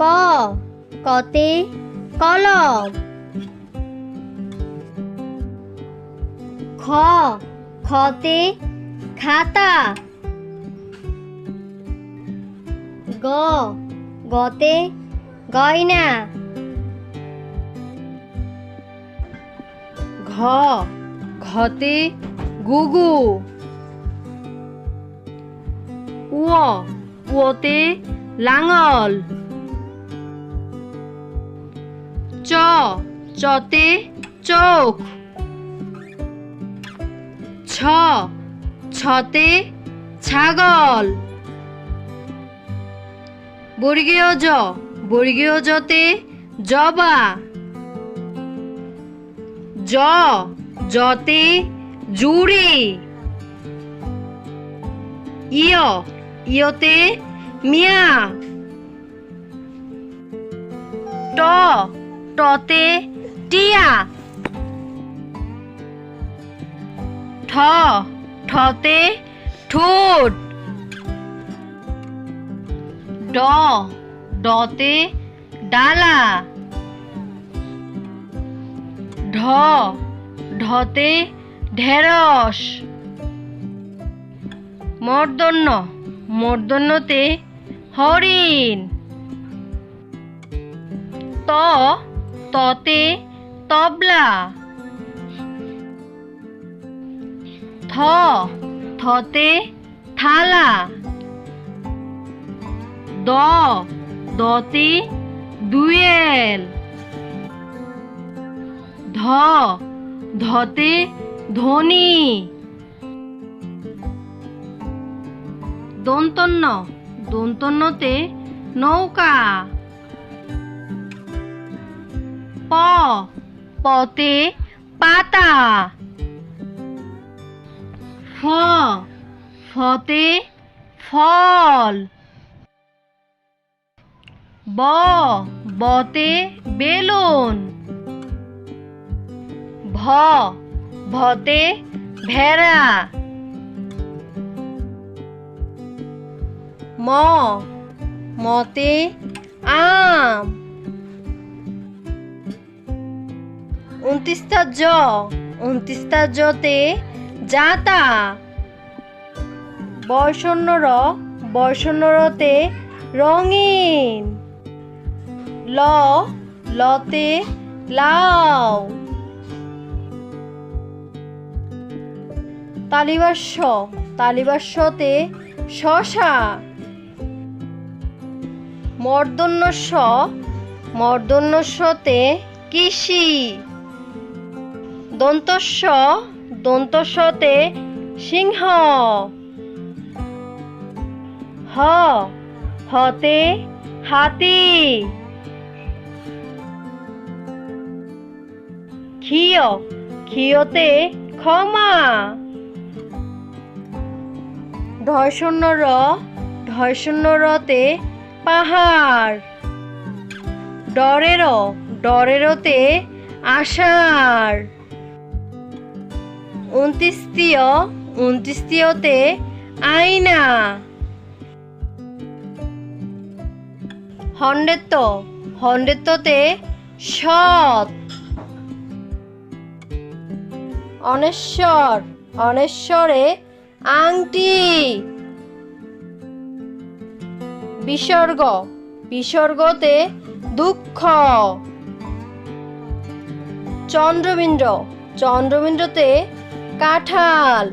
ক, কতে কলম। খ, খতে খাতা। গ, গতে গয়না। ঘ, ঘতে গুগু। উ উতে লাঙল। চ, চতে চোখ। ছ, ছতে ছাগল। বর্গীয় জ, বর্গীয় জতে জবা। জ, জতে জুড়ি। ইয়, ইয়তে মিয়া। ট টতে টিয়া। ঠ ঠতে ঠোঁট। ড ডতে ডালা। ঢ ঢতে ঢেঁড়স। মর্দন্য মর্দন্যতে হরিণ। ত ততে তবলা। থ থতে থালা। দ দতে দুয়েল। ধ ধতে ধনী। দন্তন্য দন্তন্যতে নৌকা। প, পতে পাতা। ফ, ফতে ফল। ব, বতে বেলুন। ভ, ভতে ভেড়া। ম, মতে আম। উনত্রিশটা জ উনত্রিশটা জতে জাতা বর্ষণ্য র বর্ষণ্য রতে রঙিন ল লতে লাউ তালিবাস্য তালিবাস্যতে শশা মর্দন্যস্য মর্দন্যস্যতে কৃষি দন্তস্য দন্তস্যতে সিংহ। হ, হতে হাতি। ক্ষীয়, ক্ষীয়তে ক্ষমা। ঢয়শূন্য র ঢয়শূন্য রতে পাহাড়। ডরের ডরেরতে আষাঢ়। উনত্রিশতীয় উনত্রিশতীয়তে আয়না হন্ডেত্ব হন্ডেত্বতে সৎ অনেশ্বর অনেশ্বরে আংটি বিসর্গ বিসর্গতে দুঃখ চন্দ্রবিন্দ্র চন্দ্রবিন্দ্রতে কাঁঠাল